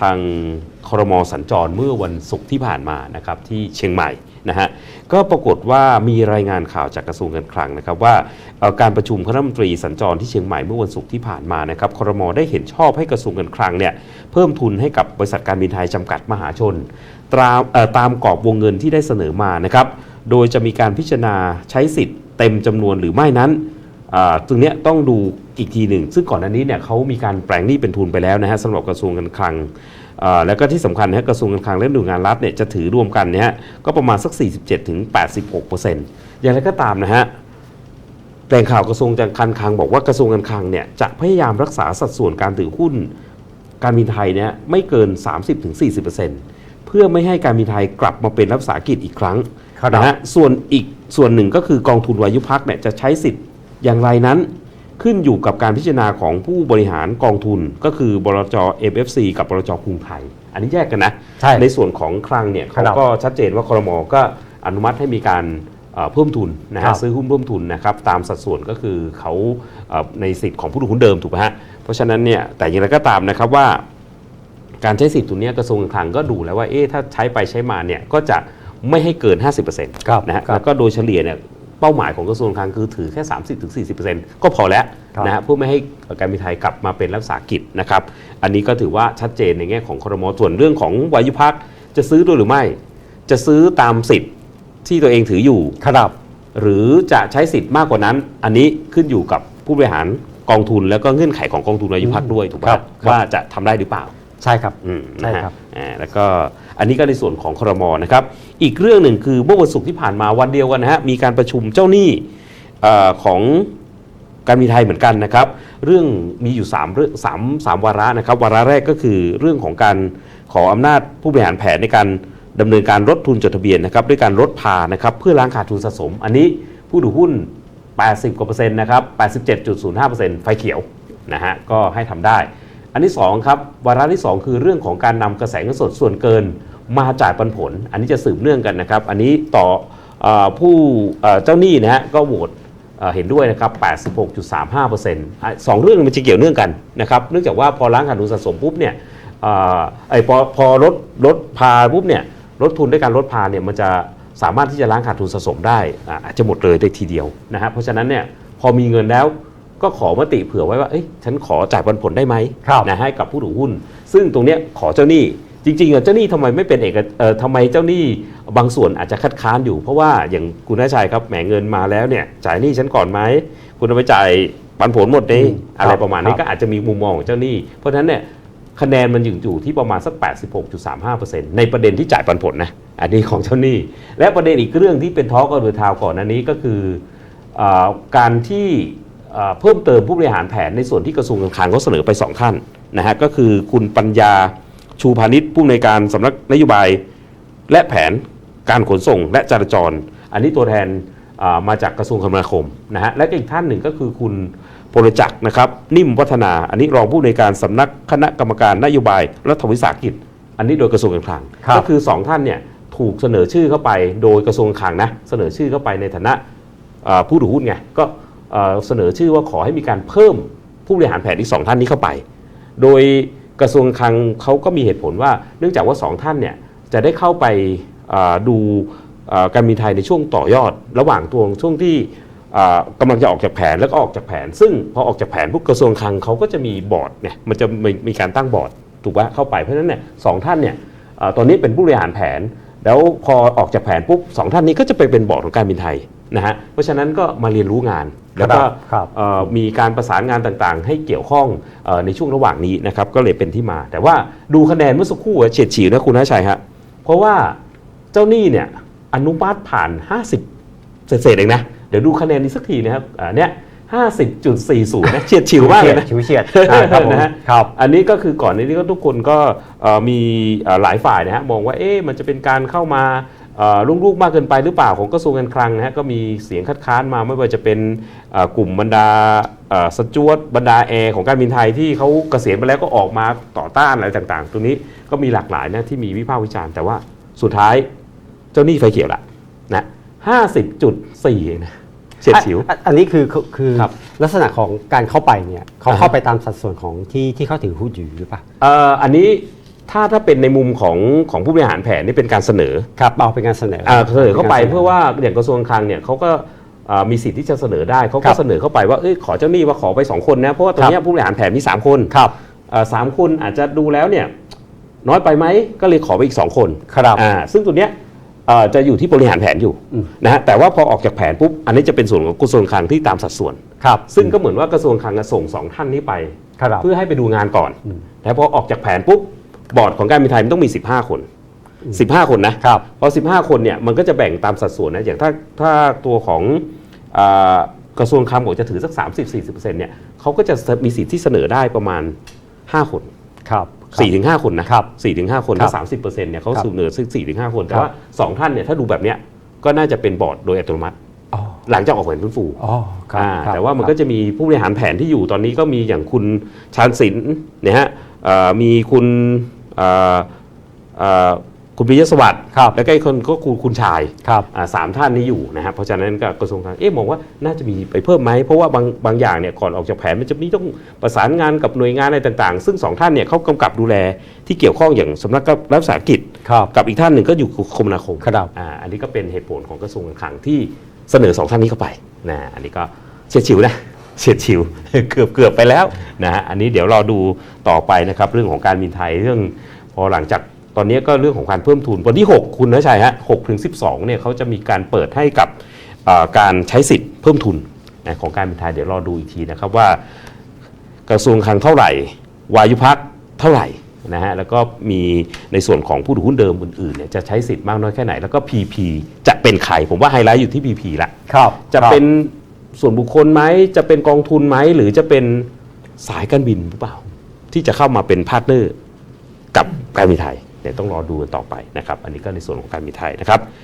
ทางครมสัญจรเมื่อวันศุกร์ที่ผ่านมานะครับที่เชียงใหม่นะฮะก็ปรากฏว่ามีรายงานข่าวจากกระทรวงการคลังนะครับว่าการประชุมคณะรัฐมนตรีสัญจรที่เชียงใหม่เมื่อวันศุกร์ที่ผ่านมานะครับครมได้เห็นชอบให้กระทรวงการคลังเนี่ยเพิ่มทุนให้กับบริษัทการบินไทยจำกัดมหาชนตามตามกรอบวงเงินที่ได้เสนอมานะครับโดยจะมีการพิจารณาใช้สิทธิ์เต็มจำนวนหรือไม่นั้นอ่าตรงนี้ต้องดู อีกทีหนึ่ง ซึ่งก่อนหน้านี้เนี่ยเขามีการแปลงหนี้เป็นทุนไปแล้วนะฮะสำหรับกระทรวงการคลังอ่าแล้วก็ที่สำคัญนะฮะกระทรวงการคลังและหน่วยงานรัฐเนี่ยจะถือรวมกันเนี่ยฮะก็ประมาณสัก 47-86%ถึง86%อย่างไรก็ตามนะฮะแหล่งข่าวกระทรวงการคลังบอกว่ากระทรวงการคลังเนี่ยจะพยายามรักษาสัดส่วนการถือหุ้นการบินไทยเนี่ยไม่เกิน 30-40%เพื่อไม่ให้การบินไทยกลับมาเป็นรัฐวิสาหกิจอีกครั้งครับนะฮะส่วนอีกส่วนหนึ่งก็คือกองทุนวายุพักเนี่ยจะใช้สิทธิ์อย่างไรนั้น ขึ้นอยู่กับการพิจารณาของผู้บริหารกองทุนก็คือบลจ MFC กับบลจกรุงไทย อันนี้แยกกันนะใช่ในส่วนของคลังเนี่ยครัเขาบก็ชัดเจนว่าครมก็อนุมัติให้มีการเอ่อเพิ่มทุนนะครัฮะบซื้อหุ้นเพิ่มทุนนะครับตามสัดส่วนก็คือเขาเอ่อในสิทธิ์ของผู้ถือหุ้นเดิมถูกไหมฮะเพราะฉะนั้นเนี่ยแต่อย่างไรก็ตามนะครับว่า การใช้สิทธิ์ตัวเนี้ยกระทรวงการคลังก็ดูแล้วว่าเอ๊ะถ้าใช้ไปใช้มาเนี่ยก็จะไม่ให้เกิน 50%ครับนะฮะครับแล้วก็โดยเฉลี่ยเนี่ย เป้าหมายของกระทรวงการคลังคือถือแค่ 30-40%ก็พอแล้วครับนะฮะเพื่อไม่ให้การบินไทยกลับมาเป็นรัฐวิสาหกิจนะครับอันนี้ก็ถือว่าชัดเจนในแง่ของครมส่วนเรื่องของวายุพักจะซื้อด้วยหรือไม่ จะซื้อตามสิทธิ์ที่ตัวเองถืออยู่ครับหรือจะใช้สิทธิ์มากกว่านั้น อันนี้ขึ้นอยู่กับผู้บริหารกองทุนแล้วก็เงื่อนไขของกองทุนอายุพักด้วยถูกไหมครับครับว่าจะทำได้หรือเปล่า ใช่ครับอืมใช่นะฮะครับ อ่าแล้วก็อันนี้ก็ในส่วนของครมนะครับ อีกเรื่องหนึ่งคือเมื่อวันศุกร์ที่ผ่านมาวันเดียวกันนะฮะมีการประชุมเจ้าหนี้เอ่อของการมีไทยเหมือนกันนะครับ เรื่องมีอยู่3เรื่องสามสามวาระนะครับ วาระแรกก็คือเรื่องของการขออำนาจผู้บริหารแผนในการดำเนินการลดทุนจดทะเบียนนะครับด้วยการลดพานะครับเพื่อล้างขาดทุนสะสม อันนี้ผู้ถือหุ้น 80กว่าเปอร์เซ็นต์นะครับ 87.05%ไฟเขียวนะฮะก็ให้ทำได้ อันที่2ครับวาระที่ 2 คือเรื่องของการนำกระแสเงินสดส่วนเกินมาจ่ายปันผล อันนี้จะสืบเนื่องกันนะครับ อันนี้ต่ออผู้เจ้าหนี้นะฮะก็โหวตเห็นด้วยนะครับ 86.35%อะสองเรื่องมันจะเกี่ยวเนื่องกันนะครับ เนื่องจากว่าพอล้างขาดทุนสะสมปุ๊บเนี่ยเอ่อไอ้พอพอลดลดพาปุ๊บเนี่ยลดทุนด้วยการลดพาเนี่ยมันจะสามารถที่จะล้างขาดทุนสะสมได้อะอาจจะหมดเลยได้ทีเดียวนะฮะเพราะฉะนั้นเนี่ยพอมีเงินแล้ว ก็ขอมติเผื่อไว้ว่าเอ้ยฉันขอจ่ายปันผลได้ไหมครับนะให้กับผู้ถือหุ้น ซึ่งตรงเนี้ยขอเจ้าหนี้จริงๆอะเจ้าหนี้ทำไมไม่เป็นเอกเอ่อทำไมเจ้าหนี้บางส่วนอาจจะคัดค้านอยู่ เพราะว่าอย่างคุณนาชัยครับแหมเงินมาแล้วเนี่ยจ่ายหนี้ฉันก่อนไหมคุณเอาไปจ่ายปันผลหมดนี่อืมอะไรครับประมาณนี้ครับก็อาจจะมีมุมมองของเจ้าหนี้ เพราะฉะนั้นเนี่ยคะแนนมันอยู่อยู่ที่ประมาณสัก 86.35%ในประเด็นที่จ่ายปันผลนะอันนี้ของเจ้าหนี้ และประเด็นอีกเรื่องที่เป็นทอล์กกับเดอะทาวก่อนอันนี้ก็คือเอ่อการที่ เอ่อเพิ่มเติมผู้บริหารแผนในส่วนที่กระทรวงการคลังเขาเสนอไป 2 ท่านนะฮะก็คือคุณปัญญาชูพาณิชย์ผู้อำนวยการสำนักนโยบาย และแผนการขนส่งและจราจร อันนี้ตัวแทนเอ่อมาจากกระทรวงคมนาคมนะฮะและอีกท่านหนึ่งก็คือคุณพลจักรนะครับนิ่มวัฒนาอันนี้รองผู้อำนวยการสำนักคณะกรรมการนโยบายรัฐวิสาหกิจ อันนี้โดยกระทรวงการคลังครับก็คือสองท่านเนี่ยถูกเสนอชื่อเข้าไปโดยกระทรวงการคลังนะเสนอชื่อเข้าไปในฐานะเอ่อผู้ถือหุ้นไงก็ เสนอชื่อว่าขอให้มีการเพิ่มผู้บริหารแผนอีกสองท่านนี้เข้าไป โดยกระทรวงคลังเขาก็มีเหตุผลว่า เนื่องจากว่าสองท่านเนี่ยจะได้เข้าไปดูการบินไทยในช่วงต่อยอด ระหว่างตัวช่วงที่กำลังจะออกจากแผนแล้วก็ออกจากแผน ซึ่งพอออกจากแผนปุ๊บกระทรวงคลังเขาก็จะมีบอร์ดเนี่ยมันจะมีมีการตั้งบอร์ดถูกปะเข้าไปเพราะฉะนั้นเนี่ยสองท่านเนี่ยอตอนนี้เป็นผู้บริหารแผน แล้วพอออกจากแผนปุ๊บสองท่านนี้ก็จะไปเป็นบอร์ดของการบินไทย นะฮะเพราะฉะนั้นก็มาเรียนรู้งาน แล้วก็ครับเอ่อมีการประสานงานต่างๆ ให้เกี่ยวข้องเออในช่วงระหว่างนี้นะครับก็เลยเป็นที่มา แต่ว่าดูคะแนนเมื่อสักครู่อะเฉียดฉิวนะคุณนาชัยฮะเพราะว่าเจ้าหนี้เนี่ยอนุมัติผ่าน 50 เศษๆเองนะ เดี๋ยวดูคะแนนนี้สักทีนะครับอ่าเนี่ย50.40นะเฉียดฉิวมากเลยนะ ชิวเฉียดอ่าครับผมนะฮะ ครับ อันนี้ก็คือก่อนในนี้ก็ทุกคนก็เอ่อมีเอ่อหลายฝ่ายนะฮะมองว่าเอ๊ะมันจะเป็นการเข้ามา เอ่อลุกลูกมากเกินไปหรือเปล่าของกระทรวงการคลังนะฮะก็มีเสียงคัดค้านมาไม่ว่าจะเป็นเอ่อกลุ่มบรรดาเอ่อสจวตบรรดาแอร์ของการบินไทยที่เขาเกษียณไปแล้วก็ออกมาต่อต้านอะไรต่างๆ ตรงนี้ก็มีหลากหลายนะที่มีวิพากษ์วิจารณ์แต่ว่าสุดท้ายเจ้าหนี้ไฟเขียวละนะห้าสิบจุดสี่นะเฉียดฉิว อันอันนี้คือคือคือครับลักษณะของการเข้าไปเนี่ยเขาอ่าฮะเข้าไปตามสัดส่วนของที่ที่เขาถือหุ้นอยู่หรือเปล่าเอ่ออันนี้ ถ้าถ้าเป็นในมุมของของผู้บริหารแผนนี่เป็นการเสนอครับเอาเป็นการเสนออ่าเสนอเข้าไปเพื่อว่าอย่างกระทรวงการคลังเนี่ยเขาก็อ่ามีสิทธิ์ที่จะเสนอได้เขาครัก็บเสนอเข้าไปว่าเอ้ยขอเจ้าหนี้ว่าขอไปสองคนนะเพราะว่าตรงเนี้ยผู้บริหารแผนมีสามคนครับอ่าสามคนอาจจะดูแล้วเนี่ยน้อยไปไหมก็เลยขอไปอีกสองคนครับอ่าซึ่งตัวเนี้ยเอ่อจะอยู่ที่บริหารแผนอยู่อืมนะฮะแต่ว่าพอออกจากแผนปุ๊บอันนี้จะเป็นส่วนของกระทรวงคลังที่ตามสัดส่วนครับซึ่งก็เหมือนว่ากระทรวงคลังจะส่งสองท่านนี้ไปครับเพื่อให้ไปดูงานก่อนอืมแต่พอออกจากแผนปุ๊บ บอร์ดของการบินไทยมันต้องมี 15 คน 15 คนนะครับ พอ 15 คนเนี่ยมันก็จะแบ่งตามสัดส่วนนะอย่างถ้าถ้าตัวของเออกระทรวงคลังบอกจะถือสัก 30-40%เนี่ยเขาก็จะมีสิทธิ์ที่เสนอได้ประมาณ 5 คนครับ4-5ถึง5คนนะครับ4-5ถึง5คนครัถ้าบ30%เนี่ยเขาครับเสนอสัก4-5ถึง5คน แต่ครับว่า2ท่านเนี่ยถ้าดูแบบเนี้ยก็น่าจะเป็นบอร์ดโดยอัตโนมัติอ๋อหลังจากออกแผนฟื้นฟูอ๋อครับอ่าครับแต่ว่ามันคก็รับจะมีผู้บริหารแผนที่อยู่ตอนนี้ก็มีอย่างคุณชาญศิลป์เนี่ยฮะเอ่อมีคุณเอ่อเอ่อ คุณปิยสวัสดิ์ครับแล้วก็อีกคนก็คุณคุณชายครับอ่าสามท่านนี้อยู่นะฮะเพราะฉะนั้นก็กระทรวงการเอ๊ะมองว่าน่าจะมีไปเพิ่มไหมเพราะว่าบางบางอย่างเนี่ยก่อนออกจากแผนมันจะมีต้องประสานงานกับหน่วยงานอะไรต่างๆ ซึ่งสองท่านเนี่ยเขากำกับดูแลที่เกี่ยวข้องอย่างสำนักรัฐวิสาหกิจครับกับอีกท่านหนึ่งก็อยู่คมนาคมครับอ่าอันนี้ก็เป็นเหตุผลของกระทรวงการคลังที่เสนอสองท่านนี้เข้าไปนะอันนี้ก็เฉียดฉิวนะ เฉียดฉิวเกือบเกือบไปแล้วนะฮะอันนี้เดี๋ยวรอดูต่อไปนะครับเรื่องของการบินไทยเรื่องพอหลังจากตอนนี้ก็เรื่องของการเพิ่มทุนวันที่ 6 คุณนะชัยฮะ6ถึง12เนี่ยเขาจะมีการเปิดให้กับเอ่อการใช้สิทธิ์เพิ่มทุนนะของการบินไทยเดี๋ยวรอดูอีกทีนะครับว่ากระทรวงคลังเท่าไหร่ วายุพักเท่าไหร่นะฮะแล้วก็มีในส่วนของผู้ถือหุ้นเดิมอื่นๆเนี่ยจะใช้สิทธิ์มากน้อยแค่ไหน แล้วก็ PP จะเป็นใครผมว่าไฮไลท์อยู่ที่ PP ละครับจะเป็น ส่วนบุคคลไหมจะเป็นกองทุนไหมหรือจะเป็นสายการบินหรือเปล่า ที่จะเข้ามาเป็นพาร์ทเนอร์กับการบินไทยเนี่ยต้องรอดูกันต่อไปนะครับ อันนี้ก็ในส่วนของการบินไทยนะครับ